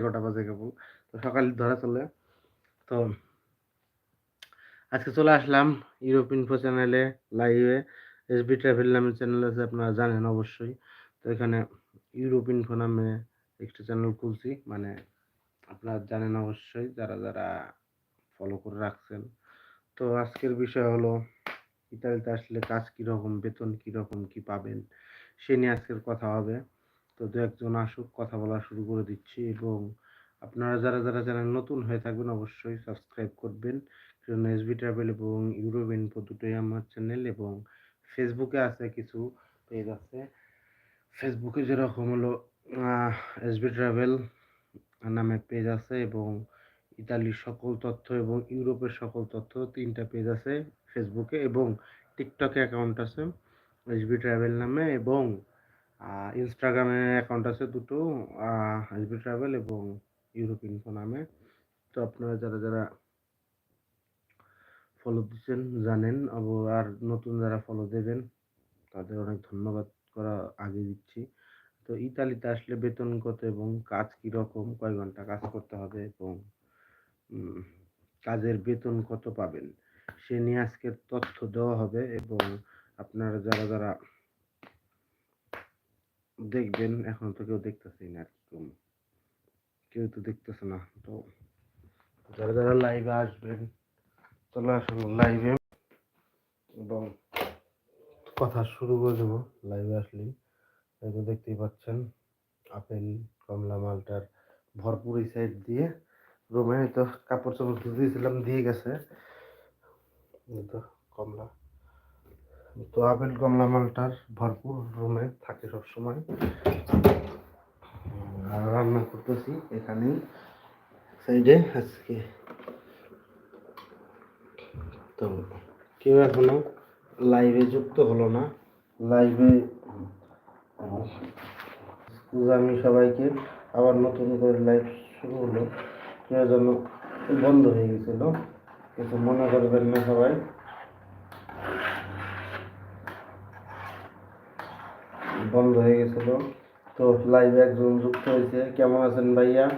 এগারোটা বাজে কেবল তো সকাল ধরা চলে। তো আজকে চলে আসলাম ইউরোপ ইনফো চ্যানেলে লাইভে এসবি ট্রাভেল নামের চ্যানেল আছে, আপনারা জানেন অবশ্যই। তো এখানে ইউরোপ ইনফো নামে একটা চ্যানেল খুলছি। মানে আপনারা জানেন অবশ্যই, যারা যারা ফলো করে রাখছেন। তো আজকের বিষয় হলো, ইতালিতে আসলে কাজ কীরকম, বেতন কীরকম, কি পাবেন? সে নিয়ে আজকের কথা হবে। তো দু একজন আসুক, কথা বলা শুরু করে দিচ্ছি এবং আপনারা যারা যারা চ্যানেল নতুন হয়ে থাকবেন অবশ্যই সাবস্ক্রাইব করবেন। কারণ এসবি ট্রাভেল এবং ইউরোপ ইনফো দুটোই আমার চ্যানেল এবং ফেসবুকে আছে কিছু পেজ আছে। ফেসবুকে যেরকম হলো এসবি ট্রাভেল নামে পেজ আছে এবং ইতালির সকল তথ্য এবং ইউরোপের সকল তথ্য তিনটা পেজ আছে ফেসবুকে এবং টিকটকে অ্যাকাউন্ট আছে এসবি ট্রাভেল নামে এবং ইনস্টাগ্রামে অ্যাকাউন্ট আছে দুটো এসবি ট্রাভেল এবং ইউরোপ ইনফো নামে। তো আপনারা যারা যারা ফলো দিচ্ছেন, জানেন আর নতুন যারা ফলো দেবেন, তাদের অনেক ধন্যবাদ করা আগে দিচ্ছি। তো ইতালিতে আসলে বেতন কত এবং কাজ কীরকম কয় ঘণ্টা কাজ করতে হবে এবং কাজের বেতন কত পাবেন? সে নিয়ে আজকের তথ্য দেওয়া হবে এবং আপনারা যারা যারা দেখবেন, এখন তো কেউ দেখতেছেই না আর কি কেউ তো দেখতেছে না। তো যারা যারা লাইভে আসবেন, চলে আসুন লাইভে এবং কথা শুরু করে দেবো লাইভে আসলেই। হয়তো দেখতেই পাচ্ছেন, আপেল, কমলা, মালটার ভরপুর এই সাইড দিয়ে রুমে। হয়তো কাপড় চাপড় ধুয়ে দিয়েছিলাম, দিয়ে গেছে। তো কমলা। তো আপেল কমলা মালটার ভরপুর রুমে থাকে সবসময়। আর রান্না করতেছি এখানেই, সাইডে আজকে। তো কেউ এখনও লাইভে যুক্ত হলো না। লাইভে আমি সবাইকে আবার নতুন করে লাইভ শুরু হলো। কেউ যেন বন্ধ হয়ে গেছিল। কিছু মনে করবেন না সবাই। বন্ধ হয়ে গেছিল। তো লাইভে একজন যুক্ত হয়েছে। কেমন আছেন ভাইয়া?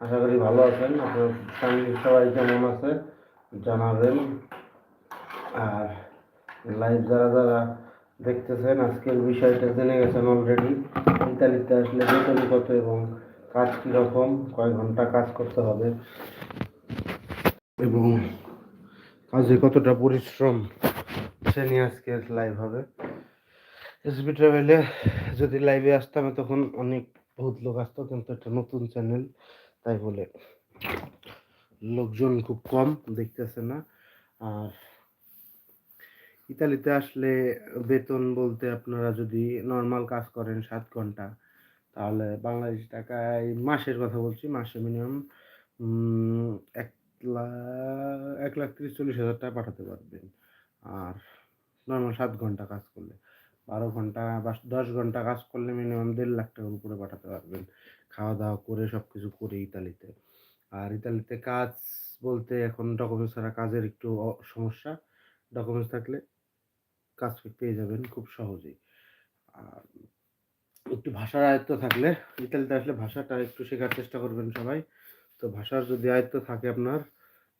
আশা করি ভালো আছেন। আপনার ফ্যামিলির সবাই কেমন আছে? জানাবেন। আর লাইভ যারা যারা দেখতেছেন, আজকের বিষয়টা জেনে গেছেন অলরেডি ইতালিতে আসলে বেতন কত এবং কাজ কীরকম? কয় ঘণ্টা কাজ করতে হবে? এবং কাজে কতটা পরিশ্রম? সে নিয়ে আজকে লাইভ হবে। এসবি ট্রাভেলে যদি লাইভে আসতাম তখন অনেক বহুত লোক আসতো, কিন্তু একটা নতুন চ্যানেল তাই বলে লোকজন খুব কম দেখতেছে না। আর ইতালিতে আসলে বেতন বলতে আপনারা যদি নর্মাল কাজ করেন সাত ঘণ্টা, তাহলে বাংলাদেশ টাকায় মাসের কথা বলছি, মাসে মিনিমাম এক লাখ এক লাখ তিরিশ চল্লিশ হাজার টাকা পাঠাতে পারবেন। আর নর্মাল সাত ঘণ্টা কাজ করলে। বারো ঘণ্টা বা দশ ঘণ্টা কাজ করলে মিনিমাম দেড় লাখ টাকার উপরে পাঠাতে পারবেন। খাওয়া দাওয়া করে সব কিছু করে ইতালিতে। আর ইতালিতে কাজ বলতে এখন ডকুমেন্টস ছাড়া কাজের একটু সমস্যা। ডকুমেন্টস থাকলে কাজ পেয়ে যাবেন খুব সহজেই। আর একটু ভাষার আয়ত্ত থাকলে, ইতালিতে আসলে ভাষাটা একটু শেখার চেষ্টা করবেন সবাই। তো ভাষার যদি আয়ত্ত থাকে আপনার,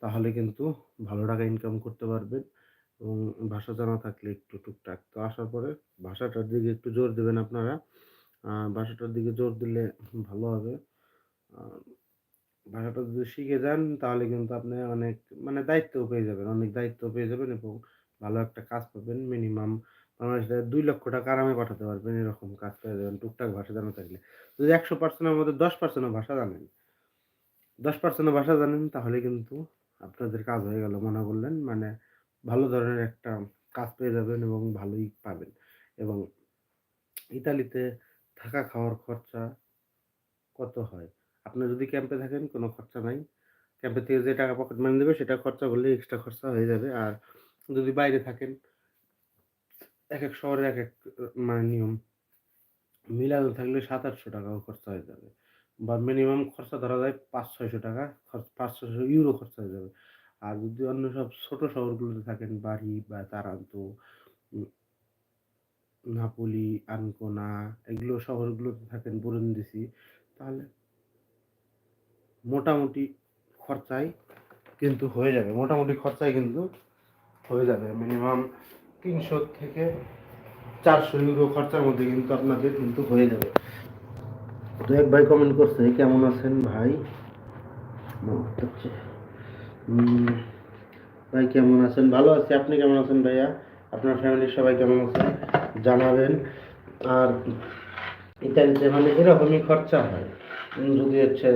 তাহলে কিন্তু ভালো টাকা ইনকাম করতে পারবেন। এবং ভাষা জানা থাকলে একটু টুকটাক। তো আসার পরে ভাষাটার দিকে একটু জোর দেবেন আপনারা। ভাষাটার দিকে জোর দিলে ভালো হবে। ভাষাটা যদি শিখে যান তাহলে কিন্তু আপনি অনেক মানে দায়িত্বও পেয়ে যাবেন, অনেক দায়িত্ব পেয়ে যাবেন এবং ভালো একটা কাজ পাবেন মিনিমাম বাংলাদেশে দুই লক্ষ টাকা আরামে পাঠাতে পারবেন, এরকম কাজ পেয়ে যাবেন, টুকটাক ভাষা জানা থাকলে। যদি একশো পার্সেন্টের মধ্যে দশ পার্সেন্টও ভাষা জানেন, দশ পার্সেন্টও ভাষা জানেন তাহলে কিন্তু আপনাদের কাজ হয়ে গেল মনে করলেন। মানে ভালো ধরনের একটা কাজ পেয়ে যাবেন এবং ভালোই পাবেন। এবং ইতালিতে থাকা খাওয়ার খরচা কত হয়? আপনি যদি ক্যাম্পে থাকেন, কোনো খরচা নাই। ক্যাম্পে থেকে যে টাকা পকেট মানি দেবে, সেটা খরচা করলে এক্সট্রা খরচা হয়ে যাবে। আর যদি বাইরে থাকেন এক এক শহরে এক এক মানে নিয়ম। মিলানো থাকলে সাত আটশো টাকাও খরচা হয়ে যাবে। বা মিনিমাম খরচা ধরা যায় পাঁচ ছয়শো টাকা পাঁচ ছয়শো ইউরো খরচা হয়ে যাবে। আর যদি অন্য সব ছোট শহরগুলোতে থাকেন, বাড়ি বা তারান্ত নাপোলি, আনকোনা, এগুলো শহরগুলোতে থাকেন দিছি তাহলে মোটামুটি খরচায় কিন্তু হয়ে যাবে। মোটামুটি খরচায় কিন্তু হয়ে যাবে। মিনিমাম তিনশো থেকে চারশো ইউরো খরচার মধ্যে কিন্তু আপনাদের কিন্তু হয়ে যাবে। তো এক ভাই কমেন্ট করছে, কেমন আছেন ভাই? হচ্ছে। ভাই কেমন আছেন? ভালো আছি। আপনি কেমন আছেন ভাইয়া? আপনার ফ্যামিলির সবাই কেমন আছেন জানাবেন। আর ইত্যাদিতে মানে এরকমই খরচা হয়। যদি হচ্ছে,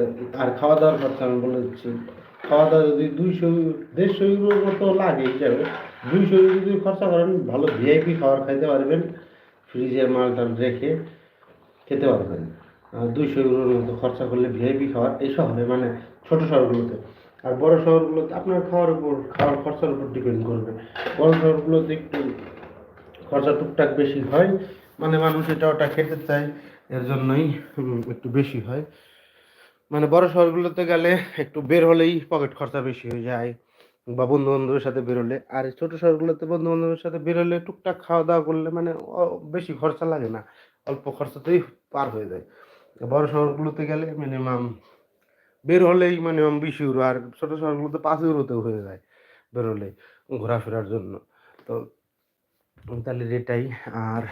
আর খাওয়া দাওয়ার খরচা আমি বলে দিচ্ছি। খাওয়া দাওয়া যদি দুইশো, দেড়শো ইউরোর মতো লাগে হিসাবে, দুইশো ইউরো যদি খরচা করেন, ভালো ভিআইপি খাবার খাইতে পারবেন। ফ্রিজের মালটা রেখে খেতে পারবেন। দুইশো ইউরোর মতো খরচা করলে ভিআইপি খাবার এইসব হবে মানে ছোটো শহরগুলোতে। আর বড় শহরগুলোতে আপনার খাওয়ার উপর, খাওয়ার খরচার উপর ডিপেন্ড করবে। বড় শহরগুলোতে একটু খরচা টুকটাক বেশি হয় মানে মানুষ এটা ওটা খেতে চায়, এর জন্যই একটু বেশি হয়। মানে বড় শহরগুলোতে গেলে একটু বের হলেই পকেট খরচা বেশি হয়ে যায়, বা বন্ধু বান্ধবের সাথে বেরোলে আর ছোট শহরগুলোতে বন্ধু বান্ধবের সাথে বেরোলে টুকটাক খাওয়া দাওয়া করলে মানে বেশি খরচা লাগে না, অল্প খরচাতেই পার হয়ে যায়। বড় শহরগুলোতে গেলে মিনিমাম বের হলেই মিনিমাম বিশ ইউরো আর ছোট শহরগুলোতে পাঁচ ইউরোতেও হয়ে যায় বের হলে ঘোরাফেরার জন্য। তো তাহলে এটাই। আর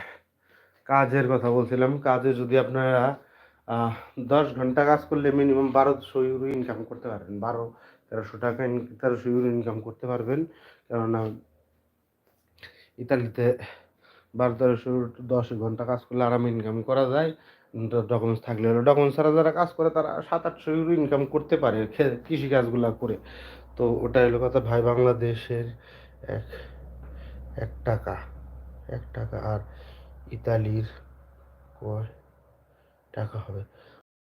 কাজের কথা বলছিলাম, কাজে যদি আপনারা দশ ঘণ্টা কাজ করলে মিনিমাম বারোশো ইউরো ইনকাম করতে পারবেন। বারো, তেরোশো টাকা তেরোশো ইউরো ইনকাম করতে পারবেন। কেননা ইতালিতে বারো, তেরোশো, দশ ঘণ্টা কাজ করলে আরাম ইনকাম করা যায়। ডকুমেন্টস থাকলে হলো। ডকুমেন্টস ছাড়া যারা কাজ করে, তারা সাত আটশো ইউরো ইনকাম করতে পারে খে- কৃষি কাজগুলো করে। তো ওটা হলো কথা, ভাই বাংলাদেশের এক এক টাকা এক টাকা আর ইতালির কয় টাকা হবে?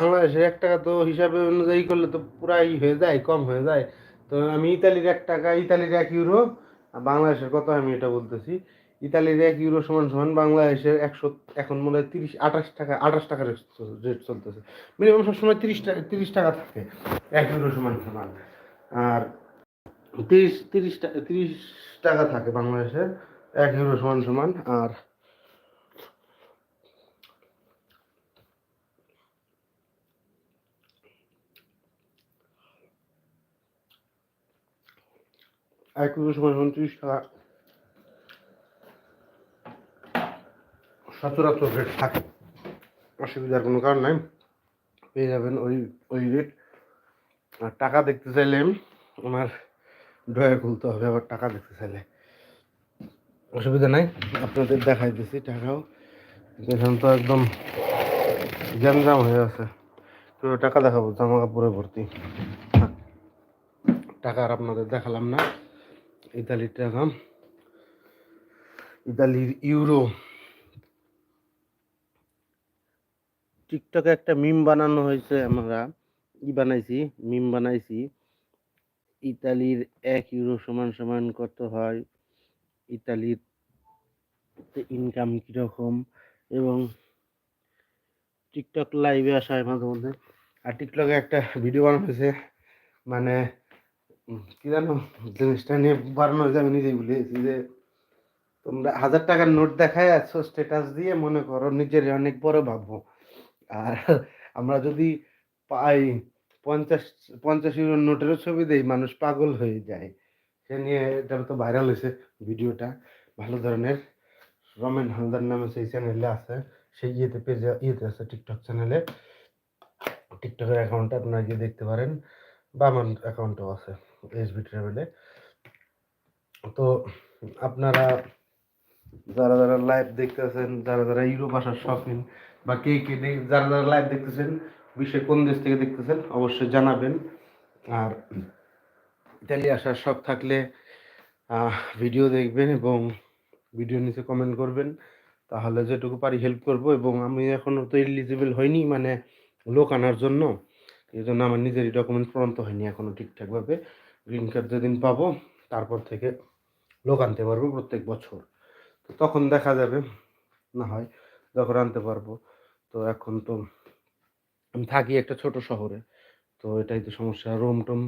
বাংলাদেশের এক টাকা তো হিসাবে অনুযায়ী করলে তো পুরাই হয়ে যায়, কম হয়ে যায়। তো আমি ইতালির এক টাকা, ইতালির এক ইউরো বাংলাদেশের কত আমি এটা বলতেছি। ইতালির এক ইউরো সমান সমান বাংলাদেশের একশো, এখন মনে হয় তিরিশ, আঠাশ টাকা আঠাশ টাকা রেট চলতেছে। মিনিমাম সবসময় তিরিশ টাকা তিরিশ টাকা থাকে, এক ইউরো সমান সমান। আর তিরিশ তিরিশ টাকা তিরিশ টাকা থাকে বাংলাদেশে, এক ইউরো সমান সমান। আর এক ইউরো সমান সমান তিরিশ টাকা। সচরাচর রেট থাকে। অসুবিধার কোনো কারণ নাই। পেয়ে যাবেন ওই ওই রেট আর টাকা দেখতে চাইলে আমার ড্রয়ার খুলতে হবে, আবার টাকা দেখতে চাইলে। অসুবিধা নাই, আপনাদের দেখাই দিছি টাকাও। এখন তো একদম গ্যাঞ্জাম হয়ে আছে। তো টাকা দেখাবো জামা কাপড়ে ভর্তি টাকা আর আপনাদের দেখালাম না। ইতালির টাকা। ইতালির ইউরো টিকটকে একটা মিম বানানো হয়েছে আমরা। ই বানাইছি? মিম বানাইছি। ইতালির এক ইউরো সমান সমান কত হয়? ইতালির ইনকাম কীরকম? এবং টিকটক লাইভে আসা হয় মাঝে মধ্যে। আর টিকটকে একটা ভিডিও বানানো হয়েছে। মানে কি জানো? জিনিসটা নিয়ে বানানো হয়েছে, আমি নিজেই ভুলে গেছি যে তোমরা হাজার টাকার নোট দেখায় আছো স্ট্যাটাস দিয়ে মনে করো নিজের অনেক বড় ভাববো আর আমরা যদি পাই, পঞ্চাশ পঞ্চাশ ইউরোর নোটেরও ছবি দেই, মানুষ পাগল হয়ে যায়। সে নিয়ে এটা তো ভাইরাল হয়েছে ভিডিওটা। ভালো ধরনের। রমেন হালদার নামে সেই চ্যানেলে আছে। সেই ইয়েতে পেজে ইয়েতে আছে টিকটক চ্যানেলে টিকটকের অ্যাকাউন্টে আপনারা গিয়ে দেখতে পারেন। বা আমার অ্যাকাউন্টও আছে এসবি ট্রাভেলে তো আপনারা যারা যারা লাইভ দেখতেছেন, যারা যারা ইউরোপ আসার শখিন বা কে কে যারা যারা লাইভ দেখতেছেন, বিশ্বের কোন দেশ থেকে দেখতেছেন, অবশ্যই জানাবেন। আর ইতালি আসার শখ থাকলে ভিডিও দেখবেন এবং ভিডিও নিচে কমেন্ট করবেন। তাহলে যেটুকু পারি হেল্প করব এবং আমি এখনও তো এলিজিবল হয়নি মানে লোক আনার জন্য। এই জন্য আমার নিজেরই ডকুমেন্ট পূরণ হয়নি এখনও ঠিকঠাকভাবে। গ্রিন কার্ড যেদিন পাবো, তারপর থেকে লোক আনতে পারব প্রত্যেক বছর। তখন দেখা যাবে, না হয় যখন আনতে পারব। তো এখন তো থাকি একটা ছোট শহরে, তো এটাই তো সমস্যা। রোম টুম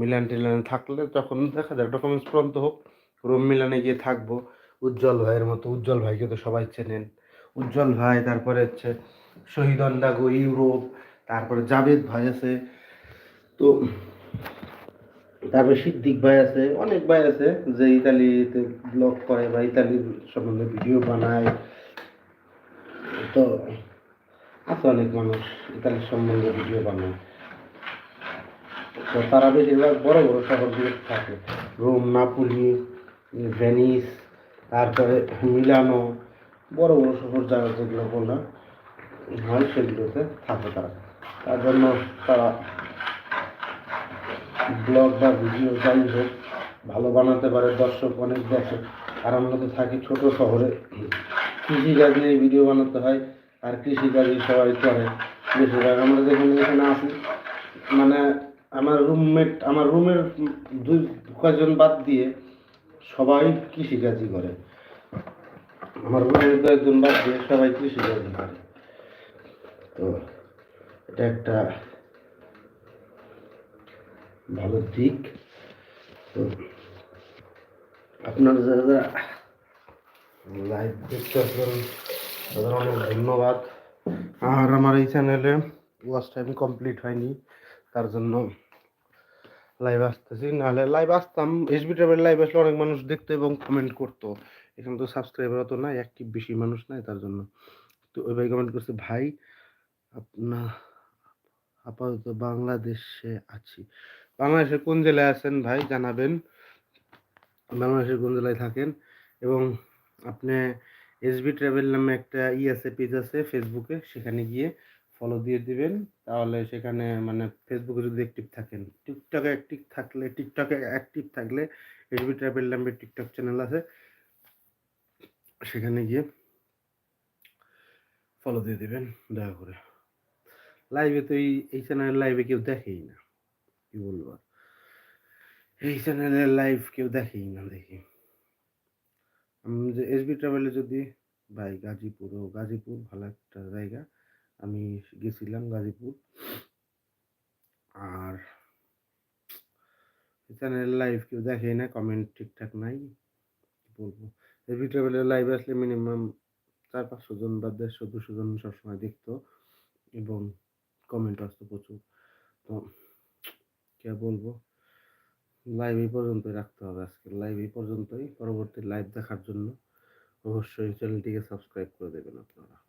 মিলান টিলান থাকলে তখন দেখা যাক ডকুমেন্টস পর্যন্ত হোক, রোম মিলানে গিয়ে থাকব। উজ্জ্বল ভাইয়ের মতো, উজ্জ্বল ভাইকে তো সবাই চেনেন। উজ্জ্বল ভাই, তারপরে হচ্ছে শহীদ অন্ডাগো, ইউরোপ, তারপরে জাভেদ ভাই আছে। তো তারপরে সিদ্দিক ভাই আছে, অনেক ভাই আছে যে ইতালিতে ব্লগ করে বা ইতালির সম্বন্ধে ভিডিও বানায়। তো আছে অনেক মানুষ ইতালির সম্বন্ধে ভিডিও বানায়। তো তারা বেশিরভাগ বড় বড় শহরগুলো থাকে। রোম, নাপুলি, ভেনিস, তারপরে মিলানো বড় বড় শহর যারা যেগুলো বললাম হয় সেগুলোতে থাকে তারা। তার জন্য তারা ব্লগ বা ভিডিও যাই হোক, ভালো বানাতে পারে দর্শক, অনেক দেখে আর আমরা তো থাকি ছোট শহরে। কৃষিকাজ নিয়ে ভিডিও বানাতে হয় আর কৃষিকাজই সবাই করে বেশিরভাগ। আমরা যেখানে এখানে আসি মানে আমার রুমমেট আমার রুমের দুই কয়েকজন বাদ দিয়ে সবাই কৃষিকাজই করে। আমার রুমের কয়েকজন বাদ দিয়ে সবাই কৃষিকাজই করে। তো এটা একটা ভালো দিক। তো আপনারা যারা যারা লাইভ দেখতে আসবেন, তাদের অনেক ধন্যবাদ। আর আমার এই চ্যানেলে ওয়াচ টাইম কমপ্লিট হয়নি, তার জন্য লাইভ আসতেছি। নাহলে লাইভ আসতাম এসবি ট্রাভেল লাইভ আসলে অনেক মানুষ দেখতো এবং কমেন্ট করতো। এখানে তো সাবস্ক্রাইবার অত নাই অ্যাক্টিভ বেশি মানুষ নাই তার জন্য। তো ওই ভাই কমেন্ট করছে, ভাই আপনার আপাতত বাংলাদেশে আছি। বাংলাদেশের কোন জেলায় আছেন ভাই জানাবেন। বাংলাদেশের কোন জেলায় থাকেন এবং আপনি এসবি ট্রাভেল নামে একটা ই আছে পেজ আছে ফেসবুকে সেখানে গিয়ে ফলো দিয়ে দিবেন। তাহলে সেখানে মানে ফেসবুকে যদি অ্যাক্টিভ থাকেন টিকটকে অ্যাক্টিভ থাকলে টিকটকে অ্যাক্টিভ থাকলে এসবি ট্রাভেল নামে টিকটক চ্যানেল আছে, সেখানে গিয়ে ফলো দিয়ে দিবেন, দয়া করে। লাইভে তো এই চ্যানেলের লাইভে কেউ দেখেই না। কি বলব। এই চ্যানেলের লাইভ কেউ দেখেই না দেখি। যে এসবি ট্রাভেলে যদি ভাই গাজীপুর, ও গাজীপুর ভালো একটা জায়গা। আমি গেছিলাম গাজীপুর। আর চ্যানেলের লাইভ কেউ দেখেই না কমেন্ট ঠিকঠাক নাই বলব? এসবি ট্রাভেলের লাইভ আসলে মিনিমাম চার পাঁচশো জন বা দেড়শো, দুশো জন সবসময় দেখতো এবং কমেন্ট আসতো প্রচুর। তো কে বলব? লাইভ এই পর্যন্তই রাখতে হবে আজকে। লাইভ এই পর্যন্তই। পরবর্তী লাইভ দেখার জন্য অবশ্যই চ্যানেলটিকে সাবস্ক্রাইব করে দেবেন আপনারা।